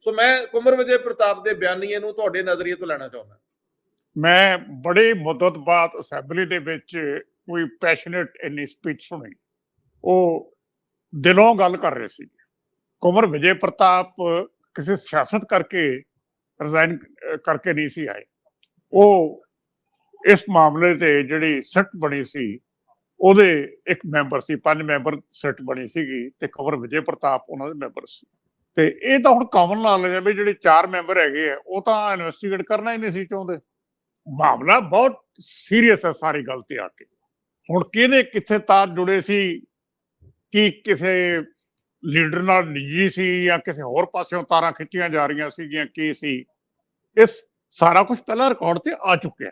ਸੋ ਮੈਂ ਕੁਮਰ ਵਿਜੇ ਪ੍ਰਤਾਪ ਦੇ ਬਿਆਨੀਏ ਨੂੰ ਤੁਹਾਡੇ ਨਜ਼ਰੀਏ ਤੋਂ ਲੈਣਾ ਚਾਹੁੰਦਾ। ਮੈਂ ਬੜੀ ਮੁੱਦਤ ਬਾਅਦ ਅਸੈਂਬਲੀ ਦੇ ਵਿੱਚ ਕੋਈ ਪੈਸ਼ਨੇਟ ਇੰਨੀ ਸਪੀਚ ਸੁਣੀ। ਉਹ ਦਿਲੋਂ ਗੱਲ ਕਰ ਰਹੇ ਸੀ। ਕੁਮਰ ਵਿਜੇ ਪ੍ਰਤਾਪ ਕਿਸੇ ਸਿਆਸਤ ਕਰਕੇ ਰਿਜ਼ਾਈਨ ਕਰਕੇ ਨਹੀਂ ਸੀ ਆਏ। ਉਹ ਇਸ ਮਾਮਲੇ ਤੇ ਜਿਹੜੀ ਸਿੱਟ ਬਣੀ ਸੀ, ਉਹਦੇ ਇੱਕ ਮੈਂਬਰ ਸੀ, ਪੰਜ ਮੈਂਬਰ ਸਿੱਟ ਬਣੀ ਸੀਗੀ ਤੇ ਕੁਮਰ ਵਿਜੇ ਪ੍ਰਤਾਪ ਉਹਨਾਂ ਦੇ ਮੈਂਬਰ ਸੀ। ਤੇ ਇਹ ਤਾਂ ਹੁਣ ਕਾਮਨ ਨਾਲ ਹੈ ਵੀ ਜਿਹੜੇ ਚਾਰ ਮੈਂਬਰ ਹੈਗੇ ਆ ਉਹ ਤਾਂ ਇਨਵੈਸਟੀਗੇਟ ਕਰਨਾ ਹੀ ਨਹੀਂ ਸੀ ਚਾਹੁੰਦੇ। ਮਾਮਲਾ ਬਹੁਤ ਸੀਰੀਅਸ ਹੈ ਸਾਰੀ ਗੱਲ ਤੇ ਆ ਕੇ। ਹੁਣ ਕਿਹਦੇ ਕਿੱਥੇ ਤਾਰ ਜੁੜੇ ਸੀ ਕਿ ਕਿਸੇ ਲੀਡਰ ਨਾਲ ਨਿੱਜੀ ਸੀ ਜਾਂ ਕਿਸੇ ਹੋਰ ਪਾਸਿਓਂ ਤਾਰਾਂ ਖਿੱਚੀਆਂ ਜਾ ਰਹੀਆਂ ਸੀਗੀਆਂ ਕੀ ਸੀ ਇਸ ਸਾਰਾ ਕੁਝ ਪਹਿਲਾਂ ਰਿਕਾਰਡ ਤੇ ਆ ਚੁੱਕਿਆ।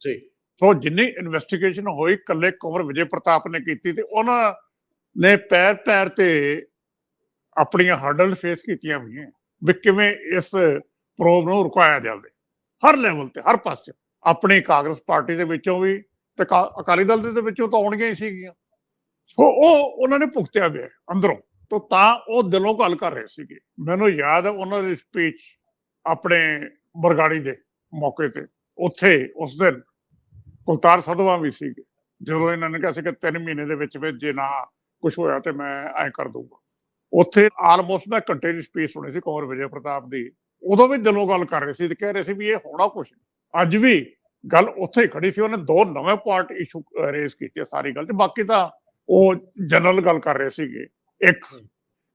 ਜੀ। ਸੋ ਜਿੰਨੀ ਇਨਵੈਸਟੀਗੇਸ਼ਨ ਹੋਈ ਕੱਲੇ ਕੁੰਵਰ ਵਿਜੇ ਪ੍ਰਤਾਪ ਨੇ ਕੀਤੀ ਤੇ ਉਹਨਾਂ ਨੇ ਪੈਰ ਪੈਰ ਤੇ ਆਪਣੀਆਂ ਹਰਡਲ ਫੇਸ ਕੀਤੀਆਂ ਹੋਈਆਂ ਵੀ ਕਿਵੇਂ ਇਸ ਪ੍ਰੋਬ ਨੂੰ ਰੁਕਾਇਆ ਜਾਵੇ। ਹਰ ਲੈਵਲ ਤੇ, ਹਰ ਪਾਸੇ। ਆਪਣੀ ਕਾਂਗਰਸ ਪਾਰਟੀ ਦੇ ਵਿੱਚੋਂ ਵੀ ਤੇ ਅਕਾਲੀ ਦਲ ਦੇ ਵਿੱਚੋਂ ਤਾਂ ਆਉਣਗੀਆਂ ਹੀ ਸੀਗੀਆਂ। ਸੋ ਉਹ ਉਹਨਾਂ ਨੇ ਭੁਗਤਿਆ ਹੋਇਆ ਅੰਦਰੋਂ। ਤੋਂ ਤਾਂ ਉਹ ਦਿਲੋਂ ਗੱਲ ਕਰ ਰਹੇ ਸੀਗੇ। ਮੈਨੂੰ ਯਾਦ ਹੈ ਉਹਨਾਂ ਦੀ ਸਪੀਚ ਆਪਣੇ ਬਰਗਾੜੀ ਦੇ ਮੌਕੇ ਤੇ। ਉੱਥੇ ਉਸ ਦਿਨ ਕੁਲਤਾਰ ਸਦਵਾ ਵੀ ਸੀਗੇ। ਜਦੋਂ ਇਹਨਾਂ ਨੇ ਕਿਹਾ ਸੀ ਕਿ 3 ਮਹੀਨੇ ਦੇ ਵਿੱਚ ਵਿੱਚ ਜੇ ਨਾ ਕੁਝ ਹੋਇਆ ਤੇ ਮੈਂ ਐ ਕਰ ਦੂੰਗਾ ਉੱਥੇ ਆਲਮੋਸਟ ਮੈਂ ਘੰਟੇ ਦੀ ਸਪੀਚ ਸੁਣੀ ਸੀ ਕੌਰ ਵਿਜੇ ਪ੍ਰਤਾਪ ਦੀ। ਉਦੋਂ ਵੀ ਦਿਲੋਂ ਗੱਲ ਕਰ ਰਹੇ ਸੀ ਤੇ ਕਹਿ ਰਹੇ ਸੀ ਵੀ ਇਹ ਹੋਣਾ ਕੁਝ ਅੱਜ ਵੀ ਗੱਲ ਉੱਥੇ ਖੜੀ ਸੀ, ਉਹਨੇ ਦੋ ਨਵੇਂ ਪੁਆਇੰਟ ਇਸ਼ੂ ਰੇਜ਼ ਕੀਤੇ ਸਾਰੀ ਗੱਲ ਤੇ ਬਾਕੀ ਤਾਂ ਉਹ ਜਨਰਲ ਗੱਲ ਕਰ ਰਹੇ ਸੀਗੇ। ਇੱਕ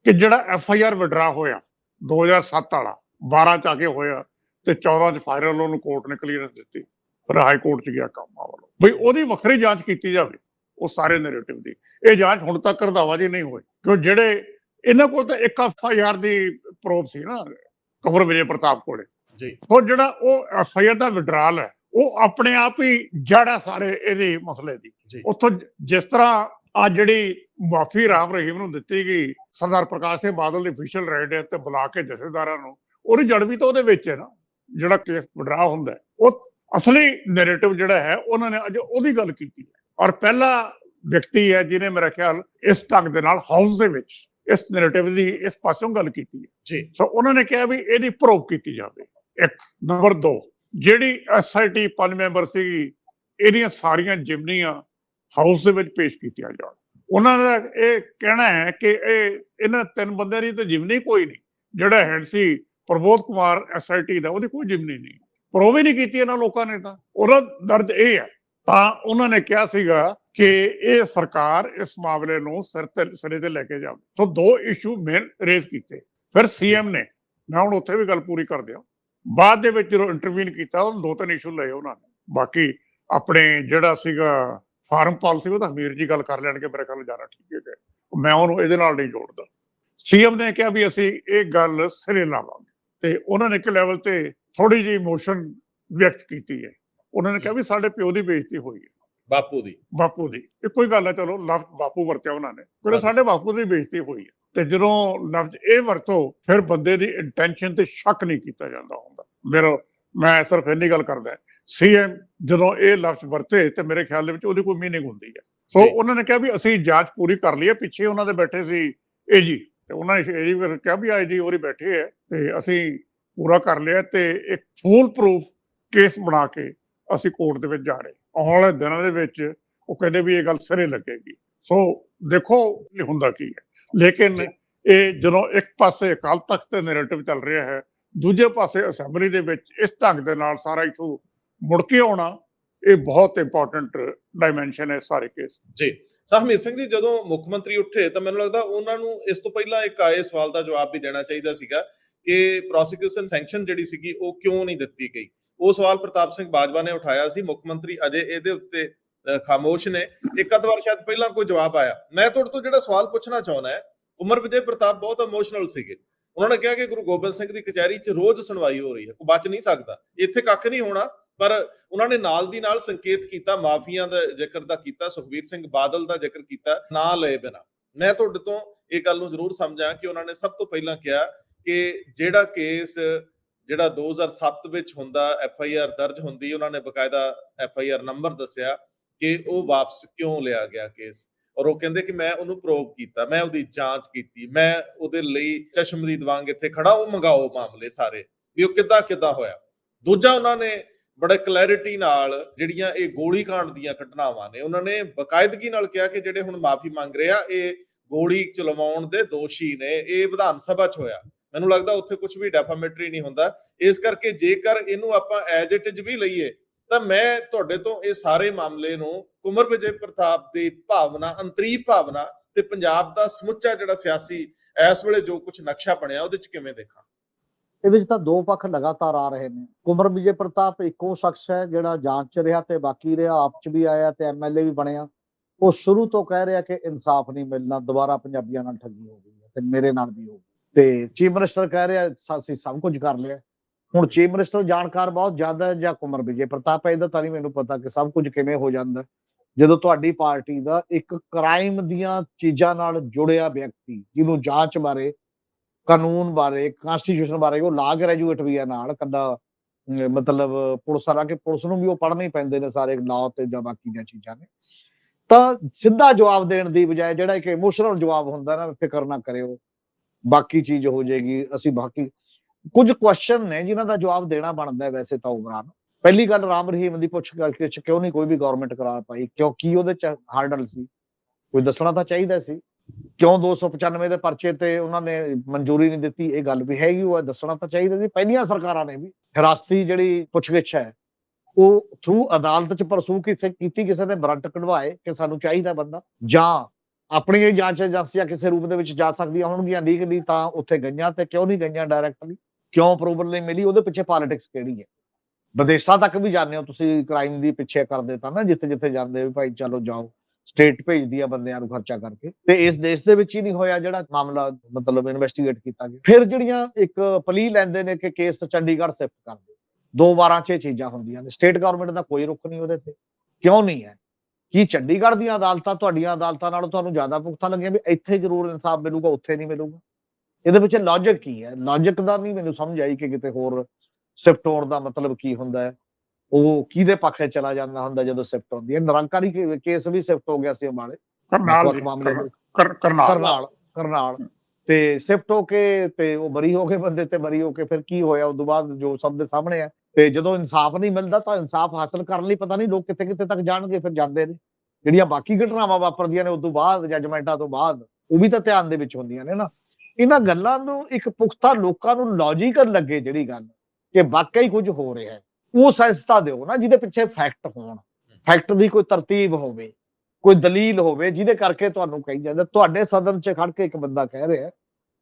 ਕਿ ਜਿਹੜਾ ਐਫ ਆਈ ਆਰ ਵਿਡਰਾ ਹੋਇਆ 2007 ਵਾਲਾ 12 ਚ ਆ ਕੇ ਹੋਇਆ ਤੇ 14 ਚ ਫਾਈਨਲ ਉਹਨੂੰ ਕੋਰਟ ਨੇ ਕਲੀਅਰੈਂਸ ਦਿੱਤੀ, ਫਿਰ ਹਾਈ ਕੋਰਟ ਚ ਗਿਆ ਕੰਮ ਆ ਵੱਲੋਂ। ਬਈ ਉਹਦੀ ਵੱਖਰੀ ਜਾਂਚ ਕੀਤੀ ਜਾਵੇ, ਉਹ ਸਾਰੇ ਨੈਰੇਟਿਵ ਦੀ। ਇਹ ਜਾਂਚ ਹੁਣ ਤੱਕ ਰੰਧਾਵਾ ਜੀ ਨਹੀਂ ਹੋਈ, ਕਿਉਂ ਜਿਹੜੇ ਇਹਨਾਂ ਕੋਲ ਤਾਂ ਇੱਕ ਐਫ ਆਈ ਆਰ ਦੀ ਪ੍ਰੋਬ ਸੀ ਨਾ ਕਮਰ ਵਿਜੇ ਪ੍ਰਤਾਪ ਕੋਲੇ। ਜੀ। ਉਹ ਜਿਹੜਾ ਉਹ ਐਫ ਆਈ ਆਰ ਦਾ ਵਿਡਰਾਲ ਹੈ ਉਹ ਆਪਣੇ ਆਪ ਹੀ ਜੜਾ ਸਾਰੇ ਇਹਦੇ ਮਸਲੇ ਦੀ। ਉੱਥੋਂ ਜਿਸ ਤਰ੍ਹਾਂ ਆ ਜਿਹੜੀ ਮਾਫੀ ਰਾਮ ਰਹੀਮ ਨੂੰ ਦਿੱਤੀ ਗਈ ਸਰਦਾਰ ਪ੍ਰਕਾਸ਼ ਸਿੰਘ ਬਾਦਲ ਦੀ ਅਫੀਸ਼ੀਅਲ ਹੈ ਤੇ ਬੁਲਾ ਕੇ ਜਥੇਦਾਰਾਂ ਨੂੰ ਉਹਦੀ ਜੜ ਵੀ ਤਾਂ ਉਹਦੇ ਵਿੱਚ ਹੈ ਨਾ ਜਿਹੜਾ ਕੇਸ ਵਿਡਰਾ ਹੁੰਦਾ। ਉਹ ਅਸਲੀ ਨੈਰੇਟਿਵ ਜਿਹੜਾ ਹੈ ਉਹਨਾਂ ਨੇ ਅੱਜ ਉਹਦੀ ਗੱਲ ਕੀਤੀ ਹੈ। ਔਰ ਪਹਿਲਾ ਵਿਅਕਤੀ ਹੈ ਜਿਹਨੇ ਮੇਰਾ ਖਿਆਲ ਇਸ ਢੰਗ ਦੇ ਨਾਲ ਹਾਊਸ ਦੇ ਵਿੱਚ ਇਸ ਨੈਰੇਟਿਵ ਦੀ ਇਸ ਪਾਸੋਂ ਗੱਲ ਕੀਤੀ ਹੈ। ਜੀ। ਸੋ ਉਹਨਾਂ ਨੇ ਕਿਹਾ ਵੀ ਇਹਦੀ ਪ੍ਰੂਵ ਕੀਤੀ ਜਾਵੇ। ਇੱਕ ਨੰਬਰ 2 ਜਿਹੜੀ ਐਸਆਈਟੀ ਪੰਜ ਮੈਂਬਰ ਸੀਗੀ ਇਹਦੀਆਂ ਸਾਰੀਆਂ ਜਿਮਨੀਆਂ ਹਾਊਸ ਦੇ ਵਿੱਚ ਪੇਸ਼ ਕੀਤੀਆਂ ਜਾਣ। ਉਹਨਾਂ ਦਾ ਇਹ ਕਹਿਣਾ ਹੈ ਕਿ ਇਹ ਇਹਨਾਂ ਤਿੰਨ ਬੰਦਿਆਂ ਦੀ ਤਾਂ ਜਿਮਨੀ ਕੋਈ ਨਹੀਂ। ਜਿਹੜਾ ਹੈਡ ਸੀ ਪ੍ਰਬੋਧ ਕੁਮਾਰ ਐਸਆਈਟੀ ਦਾ ਉਹਦੀ ਕੋਈ ਜਿਮਨੀ ਨਹੀਂ। ਪ੍ਰੂਵ ਹੀ ਨਹੀਂ ਕੀਤੀ ਇਹਨਾਂ ਲੋਕਾਂ ਨੇ ਤਾਂ। ਉਹਦਾ ਦਰਦ ਇਹ ਹੈ। ਤਾਂ ਉਹਨਾਂ ਨੇ ਕਿਹਾ ਸੀਗਾ ਕਿ ਇਹ ਸਰਕਾਰ ਇਸ ਮਾਮਲੇ ਨੂੰ ਸਿਰ ਤੇ, ਸਿਰੇ ਤੇ ਲੈ ਕੇ ਜਾਵੇ। ਸੋ ਦੋ ਇਸ਼ੂ ਮੇਨ ਰੇਜ਼ ਕੀਤੇ। ਫਿਰ ਸੀਐਮ ਨੇ, ਮੈਂ ਹੁਣ ਉੱਥੇ ਵੀ ਗੱਲ ਪੂਰੀ ਕਰ ਦਿਆਂ ਬਾਅਦ ਦੇ ਵਿੱਚ ਜਦੋਂ ਇੰਟਰਵੀਨ ਕੀਤਾ, ਉਹ ਦੋ ਤਿੰਨ ਇਸ਼ੂ ਲਏ ਉਹਨਾਂ ਨੇ। ਬਾਕੀ ਆਪਣੇ ਜਿਹੜਾ ਸੀਗਾ ਫਾਰਮ ਪਾਲਿਸੀ ਉਹ ਤਾਂ ਹਮੀਰ ਜੀ ਗੱਲ ਕਰ ਲੈਣਗੇ, ਮੇਰੇ ਖਿਆਲ ਜਾਣਾ ਠੀਕ ਹੈ ਮੈਂ ਉਹਨੂੰ ਇਹਦੇ ਨਾਲ ਨਹੀਂ ਜੋੜਦਾ। ਸੀਐਮ ਨੇ ਕਿਹਾ ਵੀ ਅਸੀਂ ਇਹ ਗੱਲ ਸਿਰੇ ਲਾਵਾਂਗੇ। ਤੇ ਉਹਨਾਂ ਨੇ ਇੱਕ ਲੈਵਲ ਤੇ ਥੋੜੀ ਜਿਹੀ ਇਮੋਸ਼ਨ ਵਿਅਕਤ ਕੀਤੀ ਹੈ। ਉਹਨਾਂ ਨੇ ਕਿਹਾ ਵੀ ਸਾਡੇ ਪਿਓ ਦੀ ਬੇਇੱਜ਼ਤੀ ਹੋਈ ਹੈ। ਬਾਪੂ ਦੀ। ਬਾਪੂ ਦੀ। ਇਹ ਕੋਈ ਗੱਲ ਹੈ ਚਲੋ ਲਫ਼ਜ਼ ਬਾਪੂ ਵਰਤਿਆ ਉਹਨਾਂ ਨੇ। ਹਾਂਜੀ। ਸਾਡੇ ਬਾਪੂ ਦੀ ਬੇਇੱਜ਼ਤੀ ਹੋਈ ਹੈ। ਤੇ ਜਦੋਂ ਲਫ਼ਜ਼ ਇਹ ਵਰਤੋ ਫਿਰ ਬੰਦੇ ਦੀ ਇੰਟੈਂਸ਼ਨ ਤੇ ਸ਼ੱਕ ਨਹੀਂ ਕੀਤਾ ਜਾਂਦਾ ਹੁੰਦਾ। ਮੇਰਾ ਮੈਂ ਸਿਰਫ ਇੰਨੀ ਗੱਲ ਕਰਦਾ ਸੀਐਮ ਜਦੋਂ ਇਹ ਲਫ਼ਜ਼ ਵਰਤੇ ਤੇ ਮੇਰੇ ਖਿਆਲ ਦੇ ਵਿੱਚ ਉਹਦੀ ਕੋਈ ਮੀਨਿੰਗ ਹੁੰਦੀ ਹੈ। ਸੋ। ਉਹਨਾਂ ਨੇ ਕਿਹਾ ਵੀ ਅਸੀਂ ਜਾਂਚ ਪੂਰੀ ਕਰ ਲਈ ਹੈ ਪਿੱਛੇ ਉਹਨਾਂ ਦੇ ਬੈਠੇ ਸੀ ਏ ਜੀ। ਤੇ ਉਹਨਾਂ ਨੇ ਏ ਜੀ ਫਿਰ ਕਿਹਾ ਵੀ ਆਈ ਜੀ ਹੋਰੀ ਬੈਠੇ ਹੈ ਤੇ ਅਸੀਂ ਪੂਰਾ ਕਰ ਲਿਆ ਤੇ ਇੱਕ ਫੂਲ ਪ੍ਰੂਫ ਕੇਸ ਬਣਾ ਕੇ ਅਸੀਂ ਕੋਰਟ ਦੇ ਵਿੱਚ ਜਾ ਰਹੇ ਆਉਣ ਵਾਲੇ ਦਿਨਾਂ ਦੇ ਵਿੱਚ ਉਹ ਕਹਿੰਦੇ ਵੀ ਇਹ ਗੱਲ ਸਿਰੇ ਲੱਗੇਗੀ। ਸੋ ਦੇਖੋ ਇਹ ਹੁੰਦਾ ਕੀ ਹੈ। ਲੇਕਿਨ ਇਹ ਜਦੋਂ ਇੱਕ ਪਾਸੇ ਅਕਾਲ ਤਖਤ ਤੇ ਨੈਰੇਟਿਵ ਚੱਲ ਰਿਹਾ ਹੈ ਦੂਜੇ ਪਾਸੇ ਅਸੈਂਬਲੀ ਦੇ ਵਿੱਚ ਇਸ ਢੰਗ ਦੇ ਨਾਲ ਸਾਰਾ ਇਸ਼ੂ ਮੁੜ ਕੇ ਆਉਣਾ ਇਹ ਬਹੁਤ ਇੰਪੋਰਟੈਂਟ ਡਾਈਮੈਂਸ਼ਨ ਹੈ ਸਾਰੇ ਕੇਸ ਜੀ। ਸਹਮੀਤ ਸਿੰਘ ਜੀ ਜਦੋਂ ਮੁੱਖ ਮੰਤਰੀ ਉੱਠੇ ਤਾਂ ਮੈਨੂੰ ਲੱਗਦਾ ਉਹਨਾਂ ਨੂੰ ਇਸ ਤੋਂ ਪਹਿਲਾਂ ਇੱਕ ਆਏ ਸਵਾਲ ਦਾ ਜਵਾਬ ਵੀ ਦੇਣਾ ਚਾਹੀਦਾ ਸੀਗਾ ਕਿ ਪ੍ਰੋਸੀਕਿਊਸ਼ਨ ਸੈਂਕਸ਼ਨ ਜਿਹੜੀ ਸੀਗੀ ਉਹ ਕਿਉਂ ਨਹੀਂ ਦਿੱਤੀ ਗਈ? ਉਹ ਸਵਾਲ ਪ੍ਰਤਾਪ ਸਿੰਘ ਬਾਜਵਾ ਨੇ ਉਠਾਇਆ ਸੀ, ਮੁੱਖ ਮੰਤਰੀ ਅਜੇ ਇਹਦੇ ਉੱਤੇ ਖਾਮੋਸ਼ ਨੇ। ਇੱਕ ਅੱਧ ਵਾਰ ਸ਼ਾਇਦ ਪਹਿਲਾਂ ਕੋਈ ਜਵਾਬ ਆਇਆ। ਮੈਂ ਤੁਹਾਡੇ ਤੋਂ ਜਿਹੜਾ ਸਵਾਲ ਪੁੱਛਣਾ ਚਾਹੁੰਦਾ ਹੈ, ਉਮਰ ਵਿਜੇ ਪ੍ਰਤਾਪ ਬਹੁਤ ਇਮੋਸ਼ਨਲ ਸੀਗੇ। ਉਹਨਾਂ ਨੇ ਕਿਹਾ ਕਿ ਗੁਰੂ ਗੋਬਿੰਦ ਸਿੰਘ ਦੀ ਕਚਹਿਰੀ 'ਚ ਰੋਜ਼ ਸੁਣਵਾਈ ਹੋ ਰਹੀ ਹੈ। ਕੋਈ ਬਚ ਨਹੀਂ ਸਕਦਾ। ਇੱਥੇ ਕੱਖ ਨਹੀਂ ਹੋਣਾ, ਪਰ ਉਹਨਾਂ ਨੇ ਨਾਲ ਦੀ ਨਾਲ ਸੰਕੇਤ ਕੀਤਾ, ਮਾਫੀਆਂ ਦਾ ਜ਼ਿਕਰ ਦਾ ਕੀਤਾ, ਸੁਖਬੀਰ ਸਿੰਘ ਬਾਦਲ ਦਾ ਜ਼ਿਕਰ ਕੀਤਾ, ਨਾ ਲਏ ਬਿਨਾ। ਮੈਂ ਤੁਹਾਡੇ ਤੋਂ ਇਹ ਗੱਲ ਨੂੰ ਜ਼ਰੂਰ ਸਮਝਾਂ ਕਿ ਉਹਨਾਂ ਨੇ ਸਭ ਤੋਂ ਪਹਿਲਾਂ ਕਿਹਾ ਕਿ ਜਿਹੜਾ ਕੇਸ ਜਿਹੜਾ 2007 ਵਿੱਚ ਹੁੰਦਾ ਐਫ ਆਈ ਆਰ ਦਰਜ ਹੁੰਦੀ, ਉਹਨਾਂ ਨੇ ਬਕਾਇਦਾ ਐਫ ਆਈ ਆਰ ਨੰਬਰ ਦੱਸਿਆ ਕਿ ਉਹ ਵਾਪਸ ਕਿਉਂ ਲਿਆ ਗਿਆ ਕੇਸ? ਔਰ ਉਹ ਕਹਿੰਦੇ ਕਿ ਮੈਂ ਉਹਨੂੰ ਪ੍ਰੋਬ ਕੀਤਾ, ਮੈਂ ਉਹਦੀ ਜਾਂਚ ਕੀਤੀ, ਮੈਂ ਉਹਦੇ ਲਈ ਚਸ਼ਮਦੀਦ ਵਾਂਗ ਇੱਥੇ ਖੜਾ ਉਹ ਮੰਗਾਓ ਮਾਮਲੇ ਸਾਰੇ, ਵੀ ਉਹ ਕਿੱਦਾਂ ਕਿੱਦਾਂ ਹੋਇਆ। ਦੂਜਾ ਉਹਨਾਂ ਨੇ ਬੜੇ ਕਲੈਰਿਟੀ ਨਾਲ ਜਿਹੜੀਆਂ ਇਹ ਗੋਲੀ ਕਾਂਡ ਦੀਆਂ ਘਟਨਾਵਾਂ ਨੇ, ਉਹਨਾਂ ਨੇ ਬਕਾਇਦਗੀ ਨਾਲ ਕਿਹਾ ਕਿ ਜਿਹੜੇ ਹੁਣ ਮਾਫੀ ਮੰਗ ਰਹੇ ਆ, ਇਹ ਗੋਲੀ ਚਲਵਾਉਣ ਦੇ ਦੋਸ਼ੀ ਨੇ, ਇਹ ਵਿਧਾਨ ਸਭਾ 'ਚ ਹੋਇਆ। ਮੈਨੂੰ ਲੱਗਦਾ ਉੱਥੇ ਕੁਝ ਵੀ ਡੈਫਾਮੇਟਰੀ ਨਹੀਂ ਹੁੰਦਾ। ਇਸ ਕਰਕੇ ਜੇਕਰ ਇਹਨੂੰ ਆਪਾਂ ਐਜ ਇਟ ਇਜ਼ ਵੀ ਲਈਏ, ਤਾਂ ਮੈਂ ਤੁਹਾਡੇ ਤੋਂ ਇਹ ਸਾਰੇ ਮਾਮਲੇ ਨੂੰ ਕੁਮਰ ਵਿਜੇ ਪ੍ਰਤਾਪ ਦੀ ਭਾਵਨਾ ਅੰਤਰੀ ਭਾਵਨਾ ਤੇ ਪੰਜਾਬ ਦਾ ਸਮੁੱਚਾ ਜਿਹੜਾ ਸਿਆਸੀ, ਇਸ ਵੇਲੇ ਜੋ ਕੁਝ ਨਕਸ਼ਾ ਬਣਿਆ ਉਹਦੇ 'ਚ ਕਿਵੇਂ ਦੇਖਾਂ? ਇਹਦੇ 'ਚ ਤਾਂ ਦੋ ਪੱਖ ਲਗਾਤਾਰ ਆ ਰਹੇ ਨੇ। ਕੁਮਰ ਵਿਜੇ ਪ੍ਰਤਾਪ ਇੱਕੋ ਸ਼ਖਸ ਹੈ ਜਿਹੜਾ ਜਾਂਚ 'ਚ ਰਿਹਾ ਤੇ ਬਾਕੀ ਰਿਹਾ, ਆਪ 'ਚ ਵੀ ਆਇਆ ਤੇ ਐਮਐਲਏ ਵੀ ਬਣਿਆ। ਉਹ ਸ਼ੁਰੂ ਤੋਂ ਕਹਿ ਰਿਹਾ ਕਿ ਇਨਸਾਫ ਨਹੀਂ ਮਿਲਣਾ, ਦੁਬਾਰਾ ਪੰਜਾਬੀਆਂ ਨਾਲ ਠੱਗੀ ਹੋ ਗਈ ਹੈ ਤੇ ਮੇਰੇ ਨਾਲ ਵੀ ਹੋ ਗਈ। ਤੇ ਚੀਫ ਮਿਨਿਸਟਰ ਕਹਿ ਰਿਹਾ ਅਸੀਂ ਸਭ ਕੁਝ ਕਰ ਲਿਆ। ਹੁਣ ਚੀਫ ਮਿਨਿਸਟਰ ਜਾਣਕਾਰ ਬਹੁਤ ਜ਼ਿਆਦਾ ਹੈ ਜਾਂ ਕੁਮਰ ਵਿਜੇ? ਪ੍ਰਤਾਪ ਹੈ ਇਹਦਾ ਤਾਂ ਨਹੀਂ ਮੈਨੂੰ ਪਤਾ ਕਿ ਸਭ ਕੁਝ ਕਿਵੇਂ ਹੋ ਜਾਂਦਾ। ਜਦੋਂ ਤੁਹਾਡੀ ਪਾਰਟੀ ਦਾ ਇੱਕ ਕ੍ਰਾਈਮ ਦੀਆਂ ਚੀਜ਼ਾਂ ਨਾਲ ਜੁੜਿਆ ਵਿਅਕਤੀ, ਜਿਹਨੂੰ ਜਾਂਚ ਬਾਰੇ, ਕਾਨੂੰਨ ਬਾਰੇ ਕਨਸਟੀਟਿਊਸ਼ਨ ਬਾਰੇ ਉਹ ਲਾ ਗ੍ਰੈਜੂਏਟ ਵੀ ਹੈ ਨਾਲ ਕੱਦਾ ਮਤਲਬ ਪੁਲਿਸ ਵਾਲਾ ਕਿ ਪੁਲਿਸ ਨੂੰ ਵੀ ਉਹ ਪੜ੍ਹਨੇ ਹੀ ਪੈਂਦੇ ਨੇ ਸਾਰੇ ਲਾਅ ਤੇ ਜਾਂ ਬਾਕੀ ਦੀਆਂ ਚੀਜ਼ਾਂ ਨੇ। ਤਾਂ ਸਿੱਧਾ ਜਵਾਬ ਦੇਣ ਦੀ ਬਜਾਏ ਜਿਹੜਾ ਇੱਕ ਇਮੋਸ਼ਨਲ ਜਵਾਬ ਹੁੰਦਾ ਨਾ, ਫਿਕਰ ਨਾ ਕਰਿਓ। ਬਾਕੀ ਚੀਜ਼ ਹੋ ਜਾਏਗੀ, ਅਸੀਂ ਬਾਕੀ ਕੁਝ ਕੁਐਸਚਨ ਨੇ ਜਿਨ੍ਹਾਂ ਦਾ ਜਵਾਬ ਦੇਣਾ ਬਣਦਾ ਹੈ ਵੈਸੇ ਤਾਂ ਓਵਰਾਂ ਪਹਿਲੀ ਗੱਲ ਰਾਮ ਰਹੀਮ ਦੀ ਪੁੱਛ ਕਰਕੇ ਕਿਉਂ ਨਹੀਂ ਕੋਈ ਵੀ ਗਵਰਨਮੈਂਟ ਕਰਾ ਪਾਈ ਕਿਉਂਕਿ ਉਹਦੇ ਚ ਹਾਰਡਲ ਸੀ? ਕੋਈ ਦੱਸਣਾ ਤਾਂ ਚਾਹੀਦਾ ਸੀ। ਕਿਉਂ 295 ਦੇ ਪਰਚੇ ਤੇ ਉਹਨਾਂ ਨੇ ਮਨਜ਼ੂਰੀ ਨਹੀਂ ਦਿੱਤੀ? ਇਹ ਗੱਲ ਵੀ ਹੈਗੀ, ਉਹ ਦੱਸਣਾ ਤਾਂ ਚਾਹੀਦਾ ਸੀ। ਪਹਿਲੀਆਂ ਸਰਕਾਰਾਂ ਨੇ ਵੀ ਹਿਰਾਸਤੀ ਜਿਹੜੀ ਪੁੱਛਗਿੱਛ ਹੈ, ਉਹ ਥਰੂ ਅਦਾਲਤ ਚ ਪਰਸੂ ਕਿਸੇ, ਕੀਤੀ ਕਿਸੇ ਨੇ ਬਰੰਟ ਕਢਵਾਏ ਕਿ ਸਾਨੂੰ ਚਾਹੀਦਾ ਬੰਦਾ ਜਾਂ ਆਪਣੀਆਂ ਹੀ ਜਾਂਚ ਏਜੰਸੀਆਂ ਕਿਸੇ ਰੂਪ ਦੇ ਵਿੱਚ ਜਾ ਸਕਦੀਆਂ ਹੋਣਗੀਆਂ ਲੀਗਲੀ ਤਾਂ ਉੱਥੇ ਗਈਆਂ ਤੇ ਕਿਉਂ ਨਹੀਂ ਗਈਆਂ ਡਾਇਰੈਕਟਲੀ ਕਿਉਂ ਅਪਰੂਵਲ ਨਹੀਂ ਮਿਲੀ? ਉਹਦੇ ਪਿੱਛੇ ਪੋਲਿਟਿਕਸ ਕਿਹੜੀ ਹੈ? ਵਿਦੇਸ਼ਾਂ ਤੱਕ ਵੀ ਜਾਂਦੇ ਹੋ ਤੁਸੀਂ ਕ੍ਰਾਈਮ ਦੀ ਪਿੱਛੇ ਕਰਦੇ ਤਾਂ ਨਾ ਜਿੱਥੇ ਜਿੱਥੇ ਜਾਂਦੇ ਵੀ ਭਾਈ ਚਲੋ ਜਾਓ ਸਟੇਟ ਭੇਜਦੀ ਆ ਬੰਦਿਆਂ ਨੂੰ ਖਰਚਾ ਕਰਕੇ। ਤੇ ਇਸ ਦੇਸ਼ ਦੇ ਵਿੱਚ ਹੀ ਨਹੀਂ ਹੋਇਆ ਜਿਹੜਾ ਮਾਮਲਾ, ਮਤਲਬ ਇਨਵੈਸਟੀਗੇਟ ਕੀਤਾ ਗਿਆ। ਫਿਰ ਜਿਹੜੀਆਂ ਇੱਕ ਪਲੀ ਲੈਂਦੇ ਨੇ ਕਿ ਕੇਸ ਚੰਡੀਗੜ੍ਹ ਸ਼ਿਫਟ ਕਰ ਦਿਓ। ਦੋ ਵਾਰਾਂ 'ਚ ਇਹ ਚੀਜ਼ਾਂ ਹੁੰਦੀਆਂ ਨੇ। ਸਟੇਟ ਗਵਰਨਮੈਂਟ ਦਾ ਕੋਈ ਰੁਖ ਨਹੀਂ ਉਹਦੇ ਤੇ। ਕਿਉਂ ਨਹੀਂ ਹੈ? ਕੀ ਚੰਡੀਗੜ੍ਹ ਦੀਆਂ ਅਦਾਲਤਾਂ ਤੁਹਾਡੀਆਂ ਅਦਾਲਤਾਂ ਨਾਲੋਂ ਤੁਹਾਨੂੰ ਜ਼ਿਆਦਾ ਪੁਖਤਾ ਲੱਗੀਆਂ ਵੀ ਇੱਥੇ ਜ਼ਰੂਰ ਇਨਸਾਫ ਮਿਲੂਗਾ ਉੱਥੇ ਨਹੀਂ ਮਿਲੂਗਾ? ਇਹਦੇ ਵਿੱਚ ਲੌਜੀਕ ਕੀ ਹੈ? ਲੌਜੀਕ ਦਾ ਨਹੀਂ ਮੈਨੂੰ ਸਮਝ ਆਈ ਕਿ ਕਿਤੇ ਹੋਰ ਸ਼ਿਫਟ ਹੋਣ ਦਾ ਮਤਲਬ ਕੀ ਹੁੰਦਾ ਹੈ। ਉਹ ਕਿਹਦੇ ਪੱਖੇ ਚਲਾ ਜਾਂਦਾ ਹੁੰਦਾ ਜਦੋਂ ਸ਼ਿਫਟ ਹੁੰਦੀ ਹੈ? ਨਿਰੰਕਾਰੀ ਕੇਸ ਵੀ ਸ਼ਿਫਟ ਹੋ ਗਿਆ ਸੀ ਅੰਬਾਲੇ ਕਰਨਾਲ ਕਰਨਾਲ। ਕਰਨਾਲ ਤੇ ਸ਼ਿਫਟ ਹੋ ਕੇ ਤੇ ਉਹ ਬਰੀ ਹੋ ਗਏ ਬੰਦੇ ਤੇ ਬਰੀ ਹੋ ਕੇ ਫਿਰ ਕੀ ਹੋਇਆ? ਉਸ ਤੋਂ ਬਾਅਦ ਜੋ ਸਭ ਦੇ ਸਾਹਮਣੇ ਹੈ ਤੇ ਜਦੋਂ ਇਨਸਾਫ ਨਹੀਂ ਮਿਲਦਾ ਤਾਂ ਇਨਸਾਫ ਹਾਸਲ ਕਰਨ ਲਈ ਪਤਾ ਨਹੀਂ ਲੋਕ ਕਿੱਥੇ ਕਿੱਥੇ ਤੱਕ ਜਾਣਗੇ, ਫਿਰ ਜਾਂਦੇ ਨੇ। ਜਿਹੜੀਆਂ ਬਾਕੀ ਘਟਨਾਵਾਂ ਵਾਪਰਦੀਆਂ ਨੇ ਉਸ ਤੋਂ ਬਾਅਦ, ਜੱਜਮੈਂਟਾਂ ਤੋਂ ਬਾਅਦ, ਉਹ ਵੀ ਤਾਂ ਧਿਆਨ ਦੇ ਵਿੱਚ ਹੁੰਦੀਆਂ ਨੇ ਨਾ। ਇਹਨਾਂ ਗੱਲਾਂ ਨੂੰ ਇੱਕ ਪੁਖਤਾ ਲੋਕਾਂ ਨੂੰ ਲੌਜੀਕਲ ਲੱਗੇ ਜਿਹੜੀ ਗੱਲ, ਕਿ ਵਾਕਈ ਕੁਝ ਹੋ ਰਿਹਾ ਹੈ। ਉਹ ਸੰਸਥਾ ਦਿਓ ਨਾ, ਜਿਹਦੇ ਪਿੱਛੇ ਫੈਕਟ ਹੋਣ। ਫੈਕਟ ਦੀ ਕੋਈ ਤਰਤੀਬ ਹੋਵੇ, ਕੋਈ ਦਲੀਲ ਹੋਵੇ, ਜਿਹਦੇ ਕਰਕੇ ਤੁਹਾਨੂੰ ਕਹੀ ਜਾਂਦਾ, ਤੁਹਾਡੇ ਸਦਨ 'ਚ ਖੜ ਕੇ ਇੱਕ ਬੰਦਾ ਕਹਿ ਰਿਹਾ,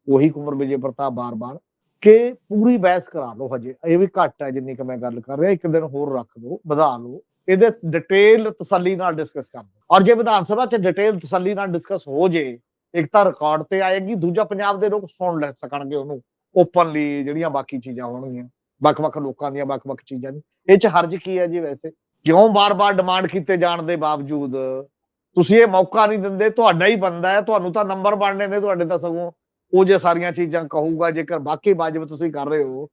ਉਹੀ ਕੁਮਰ ਵਿਜੇ ਪ੍ਰਤਾਪ ਬਾਰ-ਬਾਰ ਕਿ ਪੂਰੀ ਬਹਿਸ ਕਰਾ ਲਓ ਹਜੇ। ਇਹ ਵੀ ਘੱਟ ਹੈ ਜਿੰਨੀ ਕਿ ਮੈਂ ਗੱਲ ਕਰ ਰਿਹਾ। ਇੱਕ ਦਿਨ ਹੋਰ ਰੱਖ ਦਿਓ, ਵਧਾ ਲਓ। ਇਹਦੇ ਡਿਟੇਲ ਤਸੱਲੀ ਨਾਲ ਡਿਸਕਸ ਕਰ ਲਓ। ਔਰ ਜੇ ਵਿਧਾਨ ਸਭਾ 'ਚ ਡਿਟੇਲ ਤਸੱਲੀ ਨਾਲ ਡਿਸਕਸ ਹੋ ਜੇ, ਇੱਕ ਤਾਂ ਰਿਕਾਰਡ ਤੇ ਆਏਗੀ, ਦੂਜਾ ਪੰਜਾਬ ਦੇ ਲੋਕ ਸੁਣ ਲੈ ਸਕਣਗੇ ਉਹਨੂੰ। ਓਪਨਲੀ ਜਿਹੜੀਆਂ ਬਾਕੀ ਚੀਜ਼ਾਂ ਹੋਣਗੀਆਂ। ਵੱਖ-ਵੱਖ ਲੋਕਾਂ ਦੀਆਂ, ਵੱਖ-ਵੱਖ ਚੀਜ਼ਾਂ ਦੀ ਇਹ 'ਚ ਹਰਜ ਕੀ ਹੈ ਜੀ ਵੈਸੇ? ਕਿਉਂ ਬਾਰ-ਬਾਰ ਡਿਮਾਂਡ ਕੀਤੇ ਜਾਣ ਦੇ ਬਾਵਜੂਦ? ਤੁਸੀਂ ਇਹ ਮੌਕਾ ਨਹੀਂ ਦਿੰਦੇ, ਤੁਹਾਡਾ ਹੀ ਬੰਦਾ ਹੈ। ਤੁਹਾਨੂੰ ਤਾਂ ਨੰਬਰ ਬਣਨੇ ਨੇ, ਤੁਹਾਡੇ ਤਾਂ ਸਗੋਂ ਉਹ ਜੇ ਸਾਰੀਆਂ ਚੀਜ਼ਾਂ ਕਹੂਗਾ ਜੇਕਰ ਬਾਕੀ ਵਾਜਬ ਤੁਸੀਂ ਕਰ ਰਹੇ ਹੋ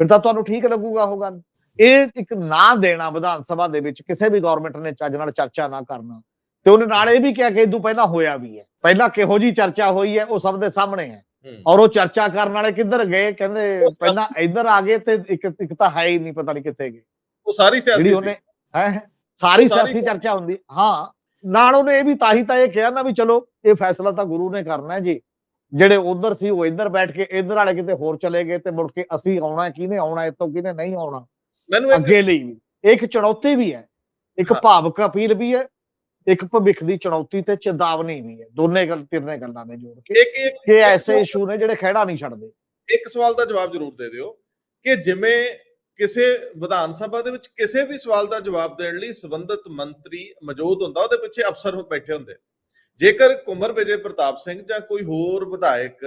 ਫਿਰ ਤਾਂ ਤੁਹਾਨੂੰ ਠੀਕ ਲੱਗੂਗਾ ਉਹ ਗੱਲ। ਇਹ ਇੱਕ ਨਾ ਦੇਣਾ ਵਿਧਾਨ ਸਭਾ ਦੇ ਵਿੱਚ ਕਿਸੇ ਵੀ ਗਵਰਨਮੈਂਟ ਨੇ ਚੱਜ ਨਾਲ ਚਰਚਾ ਨਾ ਕਰਨਾ। ਤੇ ਉਹਨੇ ਨਾਲ ਇਹ ਵੀ ਕਿਹਾ ਕਿ ਇਦੋਂ ਪਹਿਲਾਂ ਹੋਇਆ ਵੀ ਹੈ। ਪਹਿਲਾਂ ਕਿਹੋ ਜੀ ਚਰਚਾ ਹੋਈ ਹੈ ਉਹ ਸਭ ਦੇ ਸਾਹਮਣੇ ਹੈ। ਔਰ ਉਹ ਚਰਚਾ ਕਰਨ ਵਾਲੇ ਕਿੱਧਰ ਗਏ? ਕਹਿੰਦੇ ਪਹਿਲਾਂ ਇੱਧਰ ਆ ਗਏ ਤੇ ਇੱਕ ਇੱਕ ਤਾਂ ਹੈ ਹੀ ਨਹੀਂ ਪਤਾ ਨਹੀਂ ਕਿੱਥੇ ਗਏ। ਉਹ ਸਾਰੀ ਸਿਆਸੀ ਉਹਨੇ ਹੈ ਸਾਰੀ ਸਾਰੀ ਸਿਆਸੀ। ਚਰਚਾ ਹੁੰਦੀ ਹਾਂ। ਨਾਲ ਉਹਨੇ ਇਹ ਵੀ ਤਾਂ ਹੀ ਤਾਂ ਇਹ ਕਿਹਾ ਨਾ ਵੀ ਚਲੋ ਇਹ ਫੈਸਲਾ ਤਾਂ ਗੁਰੂ ਨੇ ਕਰਨਾ ਹੈ ਜੀ। ਜਿਹੜੇ ਉਧਰ ਸੀ ਉਹ ਇੱਧਰ ਬੈਠ ਕੇ ਇੱਧਰ ਵਾਲੇ ਕਿਤੇ ਹੋਰ ਚਲੇ ਗਏ ਤੇ ਮੁੜ ਕੇ ਅਸੀਂ ਆਉਣਾ ਕਿਹਨੇ ਆਉਣਾ ਇੱਥੋਂ ਕਿਹਨੇ ਨਹੀਂ ਆਉਣਾ? ਮੈਨੂੰ ਅੱਗੇ ਲਈ। ਇੱਕ ਚੁਣੌਤੀ ਵੀ ਹੈ ਇੱਕ। ਭਾਵਕ ਅਪੀਲ ਵੀ ਹੈ ਇੱਕ ਭਵਿੱਖ ਦੀ ਚੁਣੌਤੀ ਤੇ ਚੇਤਾਵਨੀ ਵੀ ਹੈ। ਦੋਨੇ ਗੱਲ ਤਿਰਨੇ ਗੱਲਾਂ ਨੇ ਜੋੜ ਕੇ। ਇੱਕ ਇੱਕ ਕਿ ਐਸੇ ਇਸ਼ੂ ਨੇ ਜਿਹੜੇ ਖਹਿੜਾ ਨਹੀਂ ਛੱਡਦੇ। ਇੱਕ ਸਵਾਲ ਦਾ ਜਵਾਬ ਜ਼ਰੂਰ ਦੇ ਦਿਓ ਕਿ ਜਿਵੇਂ ਕਿਸੇ ਵਿਧਾਨ ਸਭਾ ਦੇ ਵਿੱਚ ਕਿਸੇ ਵੀ ਸਵਾਲ ਦਾ ਜਵਾਬ ਦੇਣ ਲਈ ਸੰਬੰਧਿਤ ਮੰਤਰੀ ਮੌਜੂਦ ਹੁੰਦਾ ਉਹਦੇ ਪਿੱਛੇ ਅਫਸਰ ਬੈਠੇ ਹੁੰਦੇ ਜੇਕਰ ਕੁਮਰ ਵਿਜੇ ਪ੍ਰਤਾਪ ਸਿੰਘ ਜਾਂ ਕੋਈ ਹੋਰ ਵਿਧਾਇਕ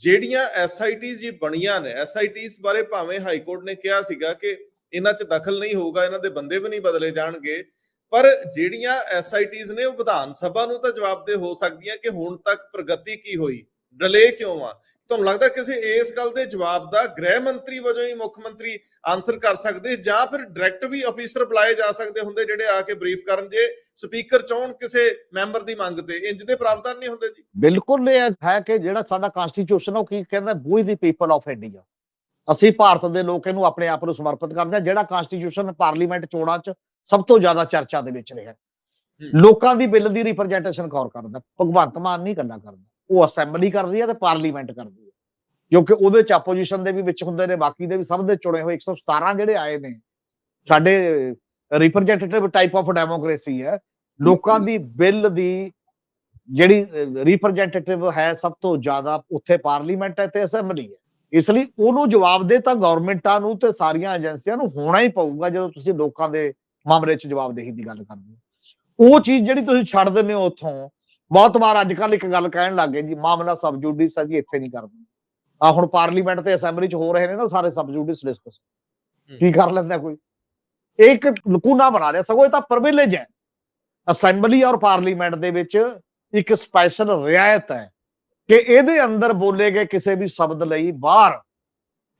ਜਿਹੜੀਆਂ ਐਸਆਈਟੀਜ਼ ਜੀ ਬਣੀਆਂ ਨੇ ਐਸਆਈਟੀਜ਼ ਬਾਰੇ ਭਾਵੇਂ ਹਾਈ ਕੋਰਟ ਨੇ ਕਿਹਾ ਸੀਗਾ ਕਿ ਇਹਨਾਂ 'ਚ ਦਖਲ ਨਹੀਂ ਹੋਊਗਾ, ਇਹਨਾਂ ਦੇ ਬੰਦੇ ਵੀ ਨਹੀਂ ਬਦਲੇ ਜਾਣਗੇ, ਪਰ ਜਿਹੜੀਆਂ ਐਸਆਈਟੀਜ਼ ਨੇ ਉਹ ਵਿਧਾਨ ਸਭਾ ਨੂੰ ਤਾਂ ਜਵਾਬਦੇ ਹੋ ਸਕਦੀਆਂ ਕਿ ਹੁਣ ਤੱਕ ਪ੍ਰਗਤੀ ਕੀ ਹੋਈ, ਡਿਲੇ ਕਿਉਂ ਆ? ਤੁਹਾਨੂੰ ਲੱਗਦਾ ਕਿਸੇ ਇਸ ਗੱਲ ਦੇ ਜਵਾਬ ਦਾ ਗ੍ਰਹਿ ਮੰਤਰੀ ਵਜੋਂ ਹੀ ਮੁੱਖ ਮੰਤਰੀ ਆਨਸਰ ਕਰ ਸਕਦੇ ਜਾਂ ਫਿਰ ਡਾਇਰੈਕਟ ਵੀ ਅਫੀਸਰ ਬੁਲਾਏ ਜਾ ਸਕਦੇ ਹੁੰਦੇ ਜਿਹੜੇ ਆ ਕੇ ਬਰੀਫ ਕਰਨ ਜੇ ਸਪੀਕਰ ਚਾਹਣ ਕਿਸੇ ਮੈਂਬਰ ਦੀ ਮੰਗ ਤੇ ਇੰਜ ਦੇ ਪ੍ਰਾਵਧਾਨ ਨਹੀਂ ਹੁੰਦੇ ਜੀ। ਬਿਲਕੁਲ ਇਹ ਹੈ ਕਿ ਜਿਹੜਾ ਸਾਡਾ ਕਨਸਟੀਟਿਊਸ਼ਨ ਉਹ ਕੀ ਕਹਿੰਦਾ ਵੀ ਦੀ ਪੀਪਲ ਆਫ ਇੰਡੀਆ ਅਸੀਂ ਭਾਰਤ ਦੇ ਲੋਕ ਇਹਨੂੰ ਆਪਣੇ ਆਪ ਨੂੰ ਸਮਰਪਿਤ ਕਰਦੇ ਹਾਂ ਜਿਹੜਾ ਕਨਸਟੀਟਿਊਸ਼ਨ ਪਾਰਲੀਮੈਂਟ ਚੋਣਾਂ 'ਚ ਸਭ ਤੋਂ ਜ਼ਿਆਦਾ ਚਰਚਾ ਦੇ ਵਿੱਚ ਰਿਹਾ। ਲੋਕਾਂ ਦੀ ਬਿੱਲ ਦੀ ਰਿਪਰੈਜ਼ੈਂਟੇਸ਼ਨ ਕੌਰ ਕਰਦਾ? ਭਗਵੰਤ ਮਾਨ ਨਹੀਂ ਗੱਲਾਂ ਕਰਦਾ। ਉਹ ਅਸੈਂਬਲੀ ਕਰਦੀ ਹੈ ਤੇ ਪਾਰਲੀਮੈਂਟ ਕਰਦੀ ਹੈ ਕਿਉਂਕਿ ਉਹਦੇ ਚ ਆਪੋਜੀਸ਼ਨ ਦੇ ਵੀ ਵਿੱਚ ਹੁੰਦੇ ਨੇ ਬਾਕੀ ਦੇ ਵੀ ਸਭ ਦੇ ਚੁਣੇ ਹੋਏ 117 ਜਿਹੜੇ ਆਏ ਨੇ ਸਾਡੇ ਰਿਪਰੈਜ਼ੈਂਟੇਟਿਵ ਟਾਈਪ ਆਫ ਡੈਮੋਕ੍ਰੇਸੀ ਹੈ। ਲੋਕਾਂ ਦੀ ਬਿੱਲ ਦੀ ਜਿਹੜੀ ਰਿਪਰੈਜ਼ੈਂਟੇਟਿਵ ਹੈ ਸਭ ਤੋਂ ਜ਼ਿਆਦਾ ਉੱਥੇ ਪਾਰਲੀਮੈਂਟ ਹੈ ਤੇ ਅਸੈਂਬਲੀ ਹੈ। ਇਸ ਲਈ ਉਹਨੂੰ ਜਵਾਬ ਦੇ ਤਾਂ ਗਵਰਨਮੈਂਟਾਂ ਨੂੰ ਤੇ ਸਾਰੀਆਂ ਏਜੰਸੀਆਂ ਨੂੰ ਹੋਣਾ ਹੀ ਪਊਗਾ ਜਦੋਂ ਤੁਸੀਂ ਲੋਕਾਂ ਦੇ ਮਾਮਲੇ 'ਚ ਜਵਾਬਦੇਹੀ ਦੀ ਗੱਲ ਕਰਦੇ ਹੋ। ਉਹ ਚੀਜ਼ ਜਿਹੜੀ ਤੁਸੀਂ ਛੱਡ ਦਿੰਦੇ ਹੋ ਉੱਥੋਂ ਬਹੁਤ ਵਾਰ ਅੱਜ ਕੱਲ ਇੱਕ ਗੱਲ ਕਹਿਣ ਲੱਗੇ ਜੀ ਮਾਮਲਾ ਸਬ ਜੁਡੀਸ ਹੈ ਜੀ ਇੱਥੇ ਨਹੀਂ ਕਰਦੇ। ਆ ਹੁਣ ਪਾਰਲੀਮੈਂਟ ਤੇ ਅਸੈਂਬਲੀ 'ਚ ਹੋ ਰਹੇ ਨੇ ਨਾ ਸਾਰੇ ਸਬ ਜੁਡੀਸ ਡਿਸਕਸ ਕੀ ਕਰ ਲੈਂਦਾ ਕੋਈ? ਇੱਕ ਲਕੂਨਾ ਬਣਾ ਲਿਆ। ਸਗੋਂ ਇਹ ਤਾਂ ਪ੍ਰਿਵਿਲੇਜ ਹੈ। ਅਸੈਂਬਲੀ ਔਰ ਪਾਰਲੀਮੈਂਟ ਦੇ ਵਿੱਚ ਇੱਕ ਸਪੈਸ਼ਲ ਰਿਆਇਤ ਹੈ ਕਿ ਇਹਦੇ ਅੰਦਰ ਬੋਲੇ ਗਏ ਕਿਸੇ ਵੀ ਸ਼ਬਦ ਲਈ ਬਾਹਰ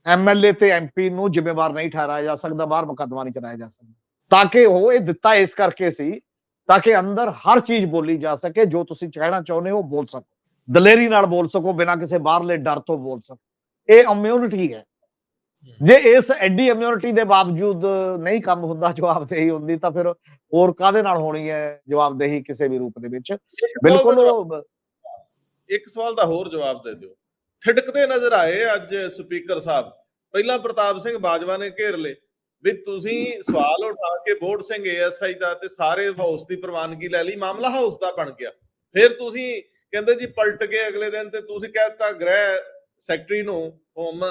ਐਮਐਲਏ ਤੇ ਐਮਪੀ ਨੂੰ ਜ਼ਿੰਮੇਵਾਰ ਨਹੀਂ ਠਹਿਰਾਇਆ ਜਾ ਸਕਦਾ, ਬਾਹਰ ਮੁਕੱਦਮਾ ਨਹੀਂ ਚਲਾਇਆ ਜਾ ਸਕਦਾ। ਤਾਂ ਕਿ ਉਹ ਇਹ ਦਿੱਤਾ ਇਸ ਕਰਕੇ ਸੀ ਤਾਂ ਕਿ ਅੰਦਰ ਹਰ ਚੀਜ਼ ਬੋਲੀ ਜਾ ਸਕੇ, ਜੋ ਤੁਸੀਂ ਕਹਿਣਾ ਚਾਹੁੰਦੇ ਹੋ ਬੋਲ ਸਕੋ। ਦਲੇਰੀ ਨਾਲ ਬੋਲ ਸਕੋ, ਬਿਨਾਂ ਕਿਸੇ ਬਾਹਰਲੇ ਡਰ ਤੋਂ ਬੋਲ ਸਕੋ। ਇਹ ਇਮਿਊਨਿਟੀ ਹੈ। ਜੇ ਇਸ ਐਡੀ ਇਮਿਊਨਿਟੀ ਦੇ ਬਾਵਜੂਦ ਨਹੀਂ ਕੰਮ ਹੁੰਦਾ ਜਵਾਬਦੇਹੀ ਹੁੰਦੀ ਤਾਂ ਫਿਰ ਹੋਰ ਕਾਦੇ ਨਾਲ ਹੋਣੀ ਹੈ ਜਵਾਬਦੇਹੀ ਕਿਸੇ ਵੀ ਰੂਪ ਦੇ ਵਿੱਚ? ਬਿਲਕੁਲ ਇੱਕ ਸਵਾਲ ਦਾ ਹੋਰ ਜਵਾਬ ਦੇ ਦਿਓ। ਥਿੜਕਦੇ ਨਜ਼ਰ ਆਏ ਅੱਜ ਸਪੀਕਰ ਸਾਹਿਬ। ਪਹਿਲਾਂ ਪ੍ਰਤਾਪ ਸਿੰਘ ਬਾਜਵਾ ਨੇ ਘੇਰ ਲਏ ਵੀ ਤੁਸੀਂ ਸਵਾਲ ਉਠਾ ਕੇ ਬੋਰਡ ਸਿੰਘ ਏਐਸਆਈ ਦਾ ਤੇ ਸਾਰੇ ਹਾਊਸ ਦੀ ਪ੍ਰਵਾਨਗੀ ਲੈ ਲਈ ਮਾਮਲਾ ਹਾਊਸ ਦਾ ਬਣ ਗਿਆ। ਫਿਰ ਤੁਸੀਂ ਕਹਿੰਦੇ ਜੀ ਪਲਟ ਗਏ ਅਗਲੇ ਦਿਨ ਤੇ ਤੁਸੀਂ ਕਹਿਤਾ ਗ੍ਰਹਿ ਸੈਕਟਰੀ ਨੂੰ, ਹੋਮ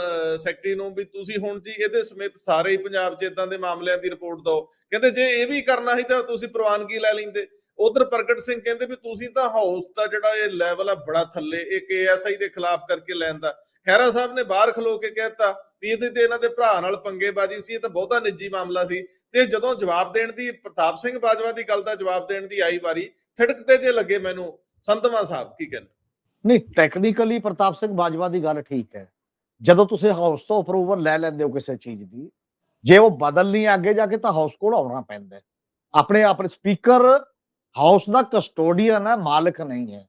ਸੈਕਟਰੀ ਨੂੰ ਵੀ ਤੁਸੀਂ ਹੁਣ ਜੀ ਇਹਦੇ ਸਮੇਤ ਸਾਰੇ ਹੀ ਪੰਜਾਬ 'ਚ ਇਦਾਂ ਦੇ ਮਾਮਲਿਆਂ ਦੀ ਰਿਪੋਰਟ ਦਿਓ। ਕਹਿੰਦੇ ਜੇ ਇਹ ਵੀ ਕਰਨਾ ਸੀ ਤਾਂ ਤੁਸੀਂ ਪ੍ਰਵਾਨਗੀ ਲੈ ਲੈਂਦੇ। ਉਧਰ ਪ੍ਰਗਟ ਸਿੰਘ ਕਹਿੰਦੇ ਵੀ ਤੁਸੀਂ ਤਾਂ ਹਾਊਸ ਦਾ ਜਿਹੜਾ ਇਹ ਲੈਵਲ ਆ ਬੜਾ ਥੱਲੇ ਇੱਕ ਏਐਸਆਈ ਦੇ ਖਿਲਾਫ ਕਰਕੇ ਲੈਣ ਦਾ। ਖੈਰਾ ਸਾਹਿਬ ਨੇ ਬਾਹਰ ਖਲੋ ਕੇ ਕਹਿਤਾ ਵੀ ਇਹਦੇ ਤੇ ਇਹਨਾਂ ਦੇ ਭਰਾ ਨਾਲ ਪੰਗੇਬਾਜ਼ੀ ਸੀ, ਇਹ ਤਾਂ ਬਹੁਤਾ ਨਿੱਜੀ ਮਾਮਲਾ ਸੀ। ਤੇ ਜਦੋਂ ਜਵਾਬ ਦੇਣ ਦੀ, ਪ੍ਰਤਾਪ ਸਿੰਘ ਬਾਜਵਾ ਦੀ ਗੱਲ ਦਾ ਜਵਾਬ ਦੇਣ ਦੀ ਆਈ ਵਾਰੀ ਥਿੜਕਦੇ ਜੇ ਲੱਗੇ ਮੈਨੂੰ, ਸੰਧਵਾ ਸਾਹਿਬ ਕੀ ਕਹਿੰਦੇ? ਨਹੀਂ ਟੈਕਨੀਕਲੀ ਪ੍ਰਤਾਪ ਸਿੰਘ ਬਾਜਵਾ ਦੀ ਗੱਲ ਠੀਕ ਹੈ। ਜਦੋਂ ਤੁਸੀਂ ਹਾਊਸ ਤੋਂ ਅਪਰੂਵਲ ਲੈ ਲੈਂਦੇ ਹੋ ਕਿਸੇ ਚੀਜ਼ ਦੀ ਜੇ ਉਹ ਬਦਲਣੀ ਅੱਗੇ ਜਾ ਕੇ ਤਾਂ ਹਾਊਸ ਕੋਲ ਆਉਣਾ ਪੈਂਦਾ। ਆਪਣੇ ਆਪਣੇ ਸਪੀਕਰ ਹਾਊਸ ਦਾ ਕਸਟੋਡੀਅਨ ਹੈ ਮਾਲਕ ਨਹੀਂ ਹੈ।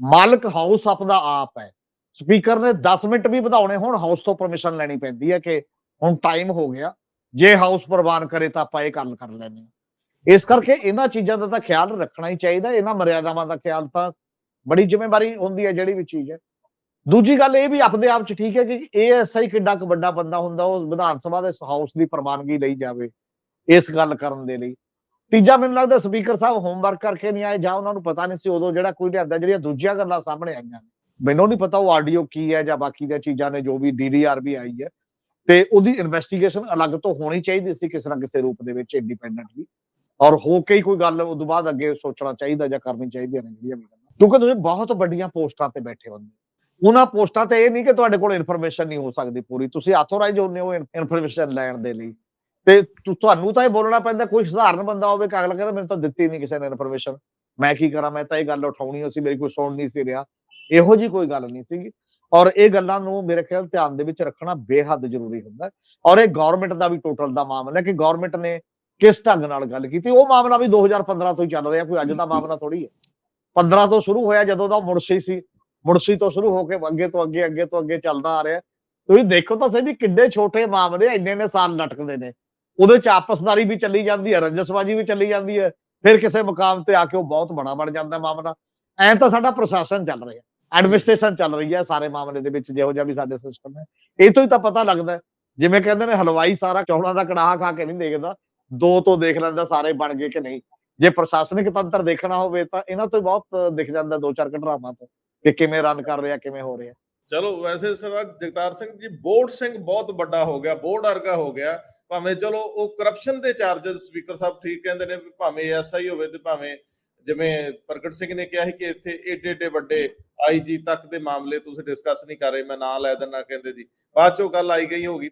ਮਾਲਕ ਹਾਊਸ ਆਪਦਾ ਆਪ ਹੈ। ਸਪੀਕਰ ਨੇ 10 ਮਿੰਟ ਵੀ ਵਧਾਉਣੇ ਹੋਣ ਹਾਊਸ ਤੋਂ ਪਰਮਿਸ਼ਨ ਲੈਣੀ ਪੈਂਦੀ ਹੈ ਕਿ ਹੁਣ ਟਾਈਮ ਹੋ ਗਿਆ ਜੇ ਹਾਊਸ ਪ੍ਰਵਾਨ ਕਰੇ ਤਾਂ ਆਪਾਂ ਇਹ ਗੱਲ ਕਰ ਹਾਂ। ਇਸ ਕਰਕੇ ਇਹਨਾਂ ਚੀਜ਼ਾਂ ਦਾ ਤਾਂ ਖਿਆਲ ਰੱਖਣਾ ਹੀ ਚਾਹੀਦਾ ਇਹਨਾਂ ਮਰਿਆਦਾਵਾਂ ਦਾ ਖਿਆਲ ਤਾਂ ਬੜੀ ਜ਼ਿੰਮੇਵਾਰੀ ਹੁੰਦੀ ਹੈ ਜਿਹੜੀ ਵੀ ਚੀਜ਼ ਹੈ। ਦੂਜੀ ਗੱਲ ਇਹ ਵੀ ਆਪਣੇ ਆਪ ਚ ਠੀਕ ਹੈ ਕਿ ਏਐਸਆਈ ਕਿੱਡਾ ਕੁ ਵੱਡਾ ਬੰਦਾ ਹੁੰਦਾ, ਉਹ ਵਿਧਾਨ ਸਭਾ ਦੇ ਹਾਊਸ ਦੀ ਪ੍ਰਵਾਨਗੀ ਲਈ ਜਾਵੇ ਇਸ ਗੱਲ ਕਰਨ ਦੇ ਲਈ। ਤੀਜਾ ਮੈਨੂੰ ਲੱਗਦਾ ਸਪੀਕਰ ਸਾਹਿਬ ਹੋਮਵਰਕ ਕਰਕੇ ਨਹੀਂ ਆਏ ਜਾਂ ਉਹਨਾਂ ਨੂੰ ਪਤਾ ਨਹੀਂ ਸੀ ਉਦੋਂ ਜਿਹੜਾ ਕੋਈ ਲਿਆਂਦਾ ਜਿਹੜੀਆਂ ਦੂਜੀਆਂ ਗੱਲਾਂ ਸਾਹਮਣੇ ਆਈਆਂ। ਨੇ ਮੈਨੂੰ ਨਹੀਂ ਪਤਾ ਉਹ ਆਡੀਓ ਕੀ ਹੈ ਜਾਂ ਬਾਕੀ ਦੀਆਂ ਚੀਜ਼ਾਂ ਨੇ ਜੋ ਵੀ ਡੀਡੀਆਰ ਵੀ ਆਈ ਹੈ। ਤੇ ਉਹਦੀ ਇਨਵੈਸਟੀਗੇਸ਼ਨ ਅਲੱਗ ਤੋਂ ਹੋਣੀ ਚਾਹੀਦੀ ਸੀ ਕਿਸੇ ਨਾ ਕਿਸੇ ਰੂਪ ਦੇ ਵਿੱਚ ਇੰਡੀਪੈਂਡੈਂਟਲੀ ਔਰ ਹੋ ਕੇ ਹੀ ਕੋਈ ਗੱਲ ਉਦੋਂ ਬਾਅਦ ਅੱਗੇ ਸੋਚਣਾ ਚਾਹੀਦਾ ਜਾਂ ਕਰਨੀ ਚਾਹੀਦੀਆਂ ਨੇ ਜਿਹੜੀਆਂ ਵੀ ਗੱਲਾਂ ਕਿਉਂਕਿ ਤੁਸੀਂ ਬਹੁਤ ਵੱਡੀਆਂ ਪੋਸਟਾਂ ਤੇ ਬੈਠੇ ਹੁੰਦੇ ਹੋ। ਉਹਨਾਂ ਪੋਸਟਾਂ ਤੇ ਇਹ ਨਹੀਂ ਕਿ ਤੁਹਾਡੇ ਕੋਲ ਇਨਫੋਰਮੇਸ਼ਨ ਨਹੀਂ ਹੋ ਸਕਦੀ ਪੂਰੀ। ਤੁਸੀਂ ਆਥੋਰਾਈਜ਼ ਹੁੰਦੇ ਹੋ ਇਨਫੋਰਮੇਸ਼ਨ ਲੈਣ ਦੇ ਲਈ। ਤੇ ਤੁਹਾਨੂੰ ਤਾਂ ਇਹ ਬੋਲਣਾ ਪੈਂਦਾ ਕੋਈ ਸਧਾਰਨ ਬੰਦਾ ਹੋਵੇ ਕਿ ਅਗਲਾ ਕਹਿੰਦਾ ਮੈਨੂੰ ਤਾਂ ਦਿੱਤੀ ਨਹੀਂ ਕਿਸੇ ਨੇ ਇਨਫੋਰਮੇਸ਼ਨ ਮੈਂ ਕੀ ਕਰਾਂ? ਮੈਂ ਤਾਂ ਇਹ ਗੱਲ ਉਠਾਉਣੀ ਸੀ ਮੇਰੀ ਕੋਈ ਸੁਣ ਨਹੀਂ ਸੀ ਰਿਹਾ। ਇਹੋ ਜੀ ਕੋਈ ਗੱਲ ਨਹੀਂ ਸੀਗੀ। ਔਰ ਇਹ ਗੱਲਾਂ ਨੂੰ ਮੇਰੇ ਖਿਆਲ ਧਿਆਨ ਦੇ ਵਿੱਚ ਰੱਖਣਾ ਬੇਹੱਦ ਜ਼ਰੂਰੀ ਹੁੰਦਾ। ਹੈ। ਔਰ ਇਹ ਗਵਰਨਮੈਂਟ ਦਾ ਵੀ ਟੋਟਲ ਦਾ ਮਾਮਲਾ ਹੈ ਕਿ ਗਵਰਨਮੈਂਟ ਨੇ ਕਿਸ ਢੰਗ ਨਾਲ ਗੱਲ ਕੀਤੀ। ਉਹ ਮਾਮਲਾ ਵੀ 2015 ਤੋਂ ਹੀ ਚੱਲ ਰਿਹਾ ਕੋਈ ਅੱਜ ਦਾ ਮਾਮਲਾ ਥੋੜੀ ਹੈ। 15 ਤੋਂ ਸ਼ੁਰੂ ਹੋਇਆ ਜਦੋਂ ਦਾ ਉਹ ਮੁਰਸ਼ੀ ਸੀ। ਮੁਰਸ਼ੀ ਤੋਂ ਸ਼ੁਰੂ ਹੋ ਕੇ ਅੱਗੇ ਤੋਂ ਅੱਗੇ ਅੱਗੇ ਤੋਂ ਅੱਗੇ ਚੱਲਦਾ ਆ ਰਿਹਾ। ਤੁਸੀਂ ਦੇਖੋ ਤਾਂ ਸਹੀ ਵੀ ਕਿੱਡੇ ਛੋਟੇ ਮਾਮਲੇ ਇੰਨੇ ਨੇ ਸਾਲ ਲਟਕਦੇ ਨੇ। ਉਹਦੇ ਚ ਆਪਸਦਾਰੀ ਵੀ ਚੱਲੀ ਜਾਂਦੀ ਹੈ, ਰੰਜਸਬਾਜੀ ਵੀ ਚੱਲੀ ਜਾਂਦੀ ਹੈ, ਫਿਰ ਕਿਸੇ ਮੁਕਾਮ ਤੇ ਆ ਕੇ ਉਹ ਬਹੁਤ ਬੜਾ ਬਣ ਜਾਂਦਾ ਮਾਮਲਾ। ਐਂ ਤਾਂ ਸਾਡਾ ਪ੍ਰਸ਼ਾਸਨ ਚੱਲ ਰਿਹਾ, ਐਡਮਿਨਿਸਟ੍ਰੇਸ਼ਨ ਚੱਲ ਰਹੀ ਹੈ ਸਾਰੇ ਮਾਮਲੇ ਦੇ ਵਿੱਚ, ਜਿਹੋ ਜਿਹਾ ਵੀ ਸਾਡੇ ਸਿਸਟਮ ਹੈ। ਇਹ ਤੋਂ ਹੀ ਤਾਂ ਪਤਾ ਲੱਗਦਾ ਜਿਵੇਂ ਕਹਿੰਦੇ ਨੇ, ਹਲਵਾਈ ਸਾਰਾ ਚੌਲਾਂ ਦਾ ਕੜਾਹ ਖਾ ਕੇ ਨਹੀਂ ਦੇਖਦਾ, ਦੋ ਤੋਂ ਦੇਖ ਲੈਂਦਾ ਸਾਰੇ ਬਣ ਗਏ ਕਿ ਨਹੀਂ। ਜੇ ਪ੍ਰਸ਼ਾਸਨਿਕ ਤੰਤਰ ਦੇਖਣਾ ਹੋਵੇ ਤਾਂ ਇਹਨਾਂ ਤੋਂ ਬਹੁਤ ਦਿਖ ਜਾਂਦਾ ਦੋ ਚਾਰ ਘਟਨਾਵਾਂ ਤੋਂ ਕਿ ਕਿਵੇਂ ਰਨ ਕਰ ਰਿਹਾ, ਕਿਵੇਂ ਹੋ ਰਿਹਾ। ਚਲੋ ਵੈਸੇ ਸਰਦਾਰ ਜਗਤਾਰ ਸਿੰਘ ਜੀ, ਬੋਰਡ ਸਿੰਘ ਬਹੁਤ ਵੱਡਾ ਹੋ ਗਿਆ, ਬੋਰਡ ਵਰਗਾ ਹੋ ਗਿਆ। ਭਾਵੇਂ ਚਲੋ ਉਹ ਕਰਪਸ਼ਨ ਦੇ ਚਾਰजेस ਸਪੀਕਰ ਸਾਹਿਬ ਠੀਕ ਕਹਿੰਦੇ ਨੇ ਭਾਵੇਂ ਐਸਆਈ ਹੋਵੇ ਤੇ ਭਾਵੇਂ ਜਿਵੇਂ ਪ੍ਰਗਟ ਸਿੰਘ ਨੇ ਕਿਹਾ ਸੀ ਕਿ ਇੱਥੇ ਏਡੇ ਏਡੇ ਵੱਡੇ ਆਈਜੀ ਤੱਕ ਦੇ ਮਾਮਲੇ ਤੁਸੀਂ ਡਿਸਕਸ ਨਹੀਂ ਕਰ ਰਹੇ, ਮੈਂ ਨਾਂ ਲੈ ਦਿੰਦਾ ਕਹਿੰਦੇ ਜੀ। ਬਾਅਦ ਚੋਂ ਗੱਲ ਆਈ ਗਈ ਹੋਗੀ